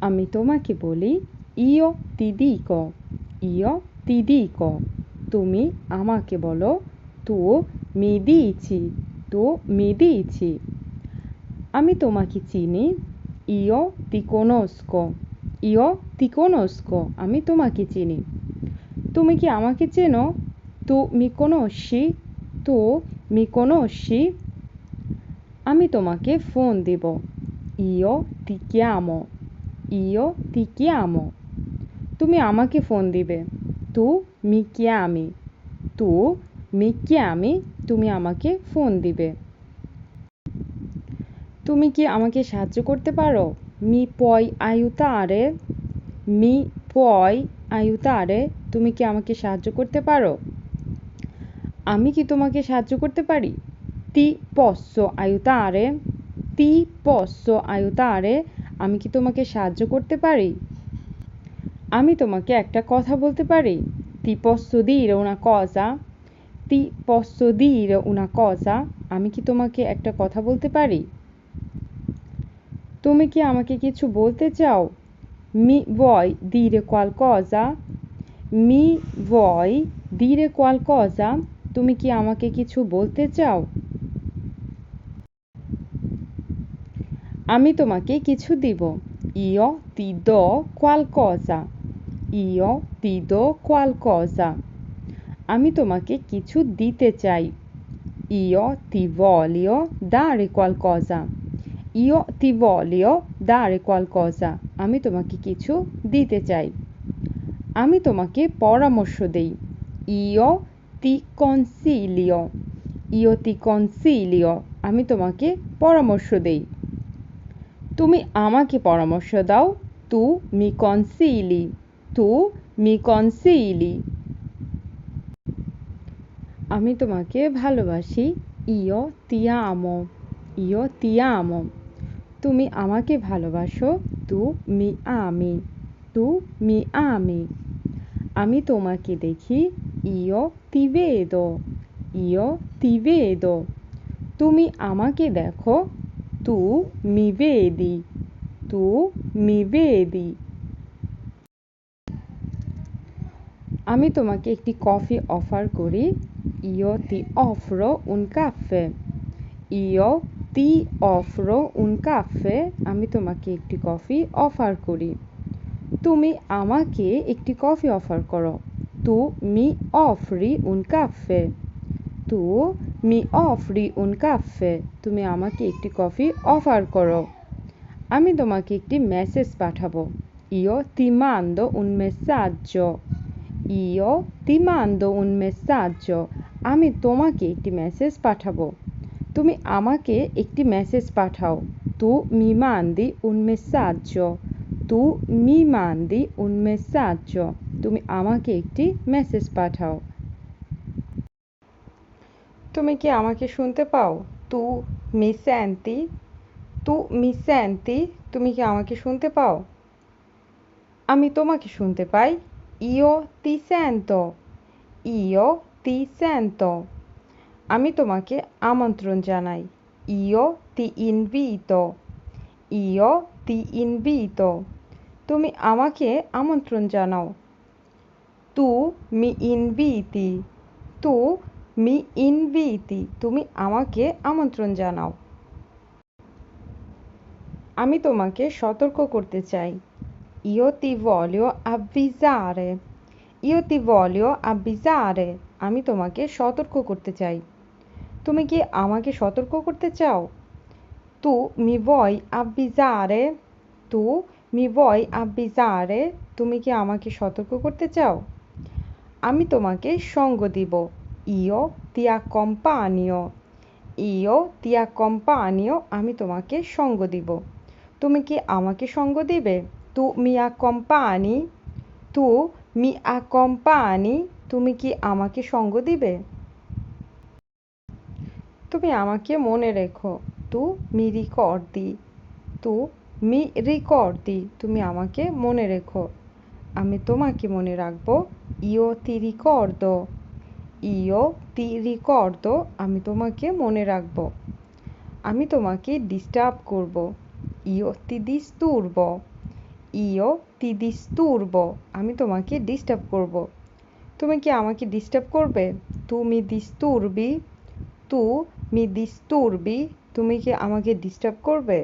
আমি তোমাকে বলি ইও দিদিক ইও ক তুমি আমাকে বলো তো মেদিছি তো মেদিছি আমি তোমাকে চিনি ইও তিকোনস্ক ইও তিকোনস্ক, আমি তোমাকে চিনি। তুমি কি আমাকে চেনো? তো মিকোনসি তো মিকোনসি আমি তোমাকে ফোন দেব ইও তিক্যামো io ti chiamo তুমি আমাকে ফোন দিবে তু মি chiami তু মি chiami তুমি আমাকে ফোন দিবে তুমি কি আমাকে সাহায্য করতে পারো মি puoi aiutare মি puoi aiutare তুমি কি আমাকে সাহায্য করতে পারো আমি কি তোমাকে সাহায্য করতে পারি ti posso aiutare ti posso aiutare আমি কি তোমাকে সাহায্য করতে পারি? আমি তোমাকে একটা কথা বলতে পারি। ti posso dire una cosa ti posso dire una cosa আমি কি তোমাকে একটা কথা বলতে পারি? তুমি কি আমাকে কিছু বলতে চাও? মি vuoi dire qualcosa মি vuoi dire qualcosa তুমি কি আমাকে কিছু বলতে চাও? আমি তোমাকে কিছু দিব। ইয় তি দো কোয়াল কজা ইয় তি দো কোয়াল কজা আমি তোমাকে কিছু দিতে চাই। ইয় তি বলিও দা রে কোয়াল কজা ইয় তি বলিও দা রে কজা আমি তোমাকে কিছু দিতে চাই। আমি তোমাকে পরামর্শ দেই। ইয় তি কনসিলিও ইয় তি কনসিলিও আমি তোমাকে পরামর্শ দেই। তুমি আমাকে পরামর্শ দাও। তু মি consigli তু মি consigli আমি তোমাকে ভালোবাসি। io তিয়া amo io তিয়া amo তুমি আমাকে ভালোবাসো। তু মি আমি তু মি আমি আমি তোমাকে দেখি। vedo io ti vedo তুমি আমাকে দেখো। তু মি vedi তু মি vedi আমি তোমাকে একটি কফি অফার করি io ti offro un caffè io ti offro un caffè আমি তোমাকে একটি কফি অফার করি তুমি আমাকে একটি কফি অফার করো তু মি offri un caffè তু মি offri un caffè তুমি আমাকে একটি কফি অফার করো। আমি তোমাকে একটি মেসেজ পাঠাবো। mando un messaggio io ti mando un messaggio আমি তোমাকে একটি মেসেজ পাঠাবো। তুমি আমাকে একটি মেসেজ পাঠাও। তু মি মান্দি un messaggio তু মি মান্দি un messaggio তুমি আমাকে একটি মেসেজ পাঠাও। তুমি কি আমাকে শুনতে পাও? তু মি senti তু মি senti তুমি কি আমাকে শুনতে পাও? আমি তোমাকে শুনতে পাই। io তি sento io তি sento আমি তোমাকে আমন্ত্রণ জানাই। io ti invito io ti invito তুমি আমাকে আমন্ত্রণ জানাও। তু মি inviti তু মি inviti তুমি আমাকে আমন্ত্রণ জানাও। আমি তোমাকে সতর্ক করতে চাই। io ti voglio avvisare io ti voglio avvisare আমি তোমাকে সতর্ক করতে চাই। তুমি কি আমাকে সতর্ক করতে চাও? তু মি vuoi avvisare তু মি vuoi avvisare তুমি কি আমাকে সতর্ক করতে চাও? আমি তোমাকে সঙ্গ দিব। Io ti accompagno io ti accompagno আমি তোমাকে সঙ্গ দিব তুমি কি আমাকে সঙ্গ দিবে তু মি accompagni তু মি accompagni তুমি কি আমাকে সঙ্গ দিবে তুমি আমাকে মনে রেখো তু মি ricordi তু মি ricordi তুমি আমাকে মনে রেখো আমি তোমাকে মনে রাখব io ti ricordo io ti ricordo আমি তোমাকে মনে রাখব। আমি তোমাকে ডিস্টার্ব করব। io ti disturbo ইও তি disturbo আমি তোমাকে ডিস্টার্ব করব। তুমি কি আমাকে ডিস্টার্ব করবে? তুমি disturbi তু মি disturbi তুমি কি আমাকে ডিস্টার্ব করবে?